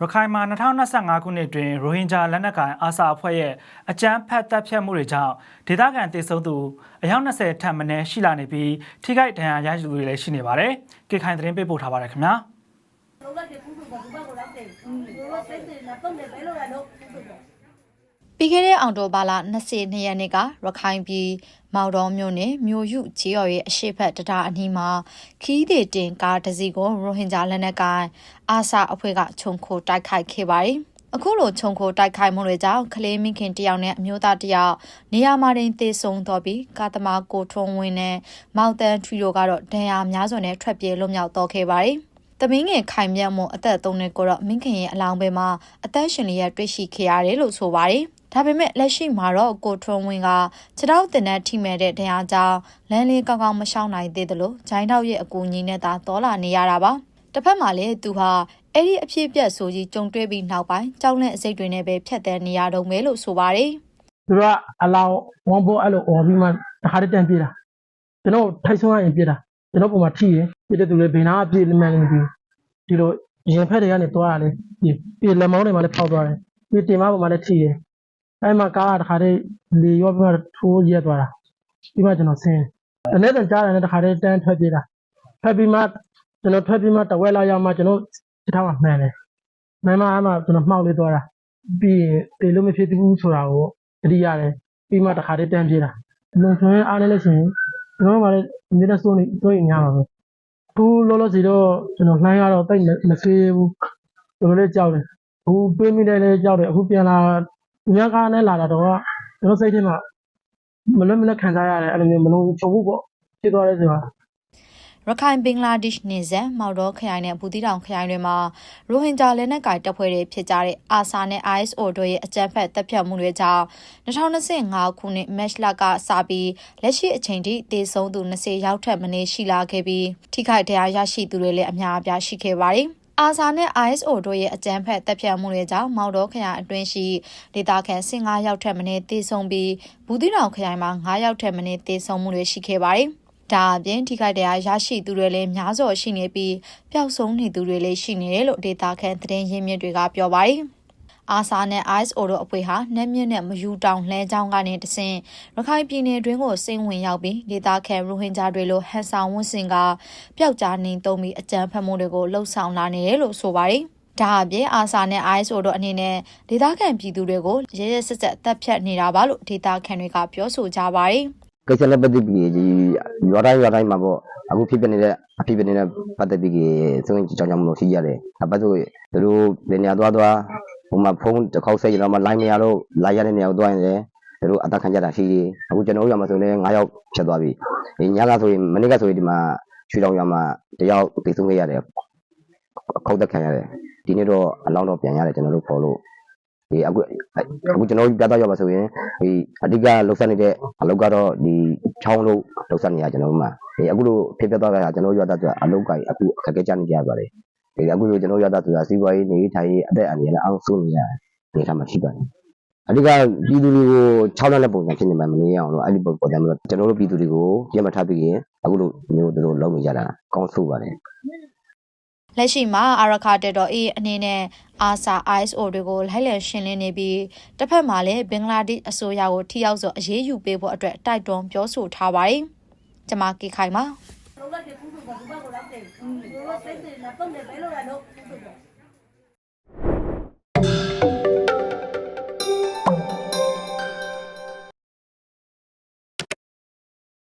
ရခိုင်မှာ2025ခုနှစ်တွင်ရိုဟင်ဂျာလက်နက်ကိုင်အာဆာအဖွဲ့ရဲ့အကြမ်းဖက်တပ်ဖြတ်မှုတွေကြောင့်ဒေသခံတေဆုံးသူအယောက်20ထပ်မံရှိလာနေပြီးထိခိုက်ဒဏ်ရာရရှိသူတွေလည်းရှိနေပါတယ်။ကေခိုင်သတင်းပေးပို့ထားပါတယ်ခင်ဗျာ။လုံးလိုက် ပူးပူးကဒီဘက်ကိုလိုက်တယ်။ဒီလိုစိတ်တွေနဲ့ပုံနဲ့ပဲလို့ရတော့ပူးပူးကပြီးခဲ့တဲ့အောင်တိုဘာလ22ရက်နေ့ကရခိုင်ပြည်မော်တော်မြို့နယ်မြို့ယူချေရော်ရဲ့အရှိတ်ဖက်တတာအနီးမှာခီးတွေတင်ကားတစ်စီးကိုရိုဟင်ဂျာလက်နက်ကိုင်အာဆာအဖွဲ့ကခြုံခိုတိုက်ခိုက်ခဲ့ပါတယ်။အခုလိုခြုံခိုတိုက်ခိုက်မှုတွေကြောင့်ကလေးမိခင်တယောက်နဲ့အမျိုးသားတယောက်နေရာမှာတင်သေဆုံးတော့ပြီးကာသမာကိုထုံးဝင်းနဲ့မောက်တန်ထရီတို့ကတော့ဒဏ်ရာများစွာနဲ့ထွက်ပြေးလွတ်မြောက်တော့ခဲ့ပါတယ်။တမင်းငယ်ခိုင်မြတ်မှုအသက်3နှစ်ကိုတော့မင်းခင်ရဲ့အလောင်းပဲမှာအသက်ရှင်လျက်တွေ့ရှိခဲ့ရတယ်လို့ဆိုပါတယ်။ ဒါပေမဲ့လက်ရှိမှာတော့ကိုထွန်းဝင်းကခြေထောက်တင်တဲ့ထိမဲ့တဲ့တရားကြောင့်လမ်းလေးကောင်းကောင်းမရှောင်နိုင်သေးသလိုဂျိုင်းထောက်ရဲ့အကူအညီနဲ့သာတော်လာနေရတာပါတစ်ဖက်မှာလည်းသူဟာအဲ့ဒီအဖြစ်အပျက်ဆိုကြီးကြုံတွေ့ပြီးနောက်ပိုင်းကြောက်လက်အစိတ်တွေနဲ့ပဲဖြတ်သန်းနေရတော့မယ်လို့ဆိုပါတယ်သူတို့ကအလောင်းဝမ်ဘောအဲ့လိုអော်ပြီးမှတခါတည်းတန်းပြေးတာကျွန်တော်ထိုက်ဆုံးရရင်ပြေးတာကျွန်တော်ပုံမှာထိရင်ပြေးတဲ့သူတွေဘယ်နာပြေးမှန်းလည်းမသိဘူးဒီလိုရင်ဖက်တွေကနေတွားရလေပြေးပြေးလက်မောင်းတွေမှာလည်းဖောက်သွားတယ်ပြေးတင်မပုံမှာလည်းထိတယ် အဲ့မှာကားကတခါတည်းလေရောပြီးမှထိုးရက်သွားတာပြီးမှကျွန်တော်ဆင်းတနေ့တန်ကြားတယ်တခါတည်းတန်းထွက်ပြေးတာထွက်ပြီးမှကျွန်တော်ထွက်ပြီးမှတဝက်လောက်ရောက်မှကျွန်တော်စစ်ထောက်မှမှန်တယ်မှန်မှအဲ့မှာကျွန်တော်မှောက်လေးသွားတာပြီးရင်တေလို့မဖြစ်ဘူးဆိုတာကိုတတိရတယ်ပြီးမှတစ်ခါတည်းတန်းပြေးတာလုံချွန်အားလည်းလို့ရှိရင်ကျွန်တော်ကလည်းအမြဲတမ်းစိုးနေစိုးရင်များပါပဲအခုလောလောဆယ်တော့ကျွန်တော်နှိုင်းရတော့တိတ်မဆေးဘူးကျွန်တော်လည်းကြောက်တယ်အခုတွေးမိတယ်လည်းကြောက်တယ်အခုပြန်လာ ညကားနဲ့လာတာတော့ကျွန်တော်စိတ်ထဲမှာမလွတ်မလပ်ခံစားရတယ်အဲ့လိုမျိုးမလုံးချုံဘူးပေါ့ဖြစ်သွားတယ်ဆိုတာရခိုင်ဘင်္ဂလားဒေ့ရှ်နယ်စပ်မော်တော်ခရိုင်နဲ့ဘူတီတောင်ခရိုင်တွေမှာရိုဟင်ဂျာလက်နက်ကိုင်တပ်ဖွဲ့တွေဖြစ်ကြတဲ့အာဆာနဲ့ ISO တို့ရဲ့အကြမ်းဖက်တပ်ဖြတ်မှုတွေကြောင့်2025ခုနှစ်မတ်လကစပြီးလက်ရှိအချိန်ထိတေဆုံးသူ20ရောက်ထက်မနည်းရှိလာခဲ့ပြီးထိခိုက်ဒဏ်ရာရရှိသူတွေလည်းအများအပြားရှိခဲ့ပါတယ်။ အာဆာနဲ့ ISO တို့ရဲ့အကြမ်းဖက်တပ်ဖြတ်မှုတွေကြောင့်မော်တော်ခရိုင်အတွင်းရှိဒေသခံ15ရောက်ထက်မနည်းတေဆုံးပြီးဘူးတီတောင်ခရိုင်မှာ9ရောက်ထက်မနည်းတေဆုံးမှုတွေရှိခဲ့ပါတယ်။ဒါအပြင်ထိခိုက်တရားရရှိသူတွေလည်းများစွာရှိနေပြီးပျောက်ဆုံးနေသူတွေလည်းရှိနေတယ်လို့ဒေတာခန်သတင်းရင်းမြစ်တွေကပြောပါတယ်။ အာဆာနဲ့ ISO တို့အဖွဲ့ဟာနက်မြင့်နဲ့မယူတောင်လှဲချောင်းကနေတဆင့်ရခိုင်ပြည်နယ်တွင်းကိုစိမ့်ဝင်ရောက်ပြီးဒေတာခန်ရိုဟင်ဂျာတွေလိုဟန်ဆောင်ဝန်းစင်ကပျောက်ကြားနေသုံးပြီးအကြမ်းဖက်မှုတွေကိုလှုံ့ဆော်လာနေတယ်လို့ဆိုပါတယ်။ဒါအပြင်အာဆာနဲ့ ISO တို့အနေနဲ့ဒေသခံပြည်သူတွေကိုရဲရဲဆက်ဆက်တပ်ဖြတ်နေတာပါလို့ဒေတာခန်တွေကပြောဆိုကြပါတယ်။ကိစ္စနဲ့ပတ်သက်ပြီးဒီရွာတိုင်းရွာတိုင်းမှာပေါ့အခုဖြစ်ပြနေတဲ့အဖြစ်ပြနေတဲ့ပတ်သက်ပြီးဆိုရင်ကြောင်ကြောင်မလို့ရှိရတယ်။အပတ်ဆိုသူတို့နေနေသွားသွား ဟိုမှာဖုန်းတစ်ခေါက်ဆက်ရတော့မှ line မရတော့ line ရတဲ့နေရာကိုသွားရင်လည်းသူတို့အသက်ခံကြတာရှိတယ်။အခုကျွန်တော်တို့ရွာမှာဆိုရင်9ယောက်ဖြစ်သွားပြီ။ဒီညကဆိုရင်မနေ့ကဆိုရင်ဒီမှာရွှေတောင်ရွာမှာတယောက်တည်ဆုံးခဲ့ရတယ်။ခေါက်တက်ခံရတယ်။ဒီနေ့တော့အလောင်းတော့ပြန်ရတယ်ကျွန်တော်တို့ဖော်လို့ဒီအခုအခုကျွန်တော်တို့ပြသရောက်ပါဆိုရင်ဒီအဓိကလှုပ်ဆက်နေတဲ့အလုပ်ကတော့ဒီချောင်းလို့လှုပ်ဆက်နေရကျွန်တော်တို့မှာဒီအခုလို့ဖြစ်ပြသွားတာကျွန်တော်တို့ရတာဆိုတာအလုပ်ကိုင်အခုအခက်အခဲကြနေကြပါတယ် ဒီအခုလို့ကျွန်တော်တို့ရတာဆိုတာစီးပွားရေးနေထိုင်ရေးအသက်အန္တရာယ်နဲ့အောင်ဆုံးနေရနေထားမှာရှိပါတယ်အဓိကပြည်သူတွေကို6လနဲ့ပုံစံဖြစ်နေမှမနေရအောင်လို့အဲ့ဒီပုံစံမျိုးကျွန်တော်တို့ပြည်သူတွေကိုပြတ်မထားပြီးရင်အခုလို့မျိုးတို့လုံးနေကြတာကောင်းဆိုးပါတယ်လက်ရှိမှာအာရခတက်တော် A အနေနဲ့အာဆာ ISO တွေကိုလိုက်လံရှင်းလင်းနေပြီးတစ်ဖက်မှာလည်းဘင်္ဂလားဒေ့ရှ်အစိုးရကိုထိရောက်စွာအရေးယူပေးဖို့အတွက်တိုက်တွန်းပြောဆိုထားပါတယ်။ကျမကေခိုင်ပါ và chúng ta cũng đã kể, chúng ta sẽ là công nghệ bấy lâu là đâu,